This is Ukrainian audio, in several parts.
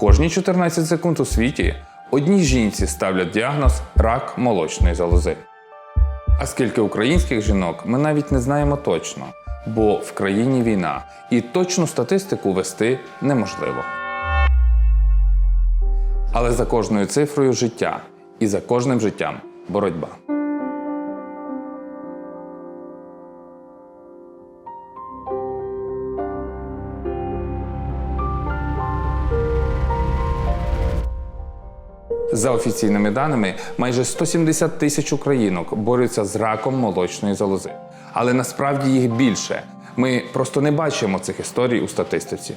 Кожні 14 секунд у світі одній жінці ставлять діагноз рак молочної залози. А скільки українських жінок ми навіть не знаємо точно, бо в країні війна і точну статистику вести неможливо. Але за кожною цифрою життя і за кожним життям боротьба. За офіційними даними, майже 170 тисяч українок борються з раком молочної залози. Але насправді їх більше. Ми просто не бачимо цих історій у статистиці.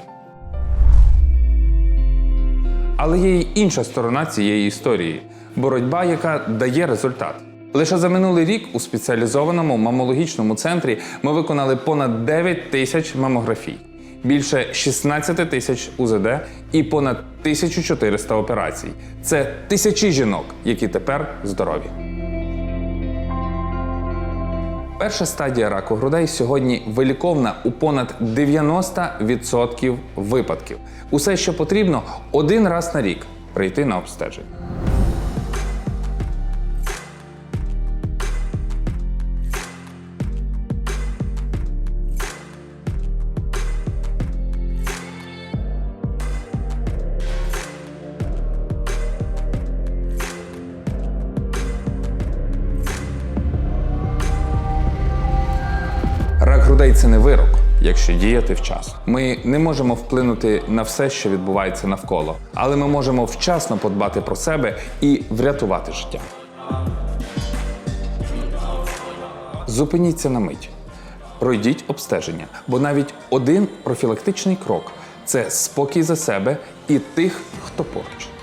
Але є й інша сторона цієї історії боротьба, яка дає результат. Лише за минулий рік у спеціалізованому мамологічному центрі ми виконали понад 9 тисяч мамографій, більше 16 тисяч УЗД і понад 1400 операцій. Це тисячі жінок, які тепер здорові. Перша стадія раку грудей сьогодні виліковна у понад 90% випадків. Усе, що потрібно, один раз на рік прийти на обстеження. Грудей це не вирок, якщо діяти вчасно. Ми не можемо вплинути на все, що відбувається навколо, але ми можемо вчасно подбати про себе і врятувати життя. Зупиніться на мить. Пройдіть обстеження, бо навіть один профілактичний крок це спокій за себе і тих, хто поруч.